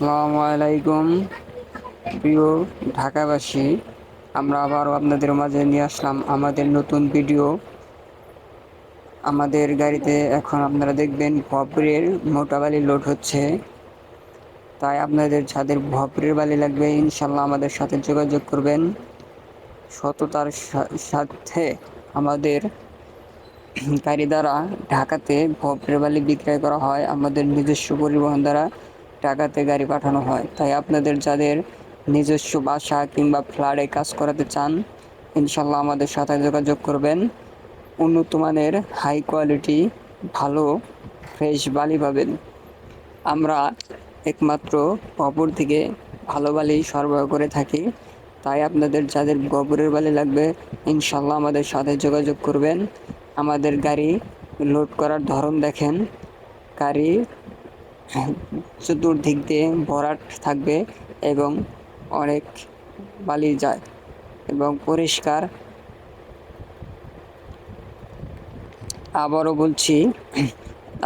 আসসালামু আলাইকুম। প্রিয় ঢাকাবাসী, আমরা আবারও আপনাদের মাঝে নিয়ে আসলাম আমাদের নতুন ভিডিও। আমাদের গাড়িতে এখন আপনারা দেখবেন ভপরের মোটা বালি লোড হচ্ছে। তাই আপনাদের যাদের ভপরের বালি লাগবে ইনশাল্লাহ আমাদের সাথে যোগাযোগ করবেন। সততার সাথে আমাদের গাড়ি দ্বারা ঢাকাতে ভপরের বালি বিক্রয় করা হয়। আমাদের নিজস্ব পরিবহন দ্বারা ঢাকাতে গাড়ি পাঠানো হয়। তাই আপনাদের যাদের নিজস্ব বাসা কিংবা ফ্ল্যাটে কাজ করাতে চান, ইনশাল্লাহ আমাদের সাথে যোগাযোগ করবেন। উন্নত মানের হাই কোয়ালিটি ভালো ফ্রেশ বালি পাবেন। আমরা একমাত্র অপর থেকে ভালো বালি সরবরাহ করে থাকি। তাই আপনাদের যাদের গোবরের বালি লাগবে, ইনশাল্লাহ আমাদের সাথে যোগাযোগ করবেন। আমাদের গাড়ি লোড করার ধরন দেখেন। গাড়ি চতুর্দিক দিয়ে ভরাট থাকবে এবং অনেক বালি যায় এবং পরিষ্কার। আবারও বলছি,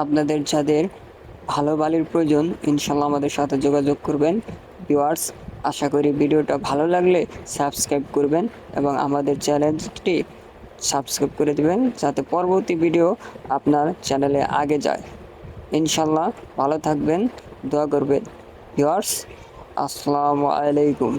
আপনাদের যাদের ভালো বালির প্রয়োজন ইনশাল্লাহ আমাদের সাথে যোগাযোগ করবেন। ভিউয়ার্স, আশা করি ভিডিওটা ভালো লাগলে সাবস্ক্রাইব করবেন এবং আমাদের চ্যানেলটি সাবস্ক্রাইব করে দেবেন, যাতে পরবর্তী ভিডিও আপনার চ্যানেলে আগে যায়। ইনশাল্লাহ ভালো থাকবেন দোয়া করবেন। ভিওয়ার্স আসসালামু আলাইকুম।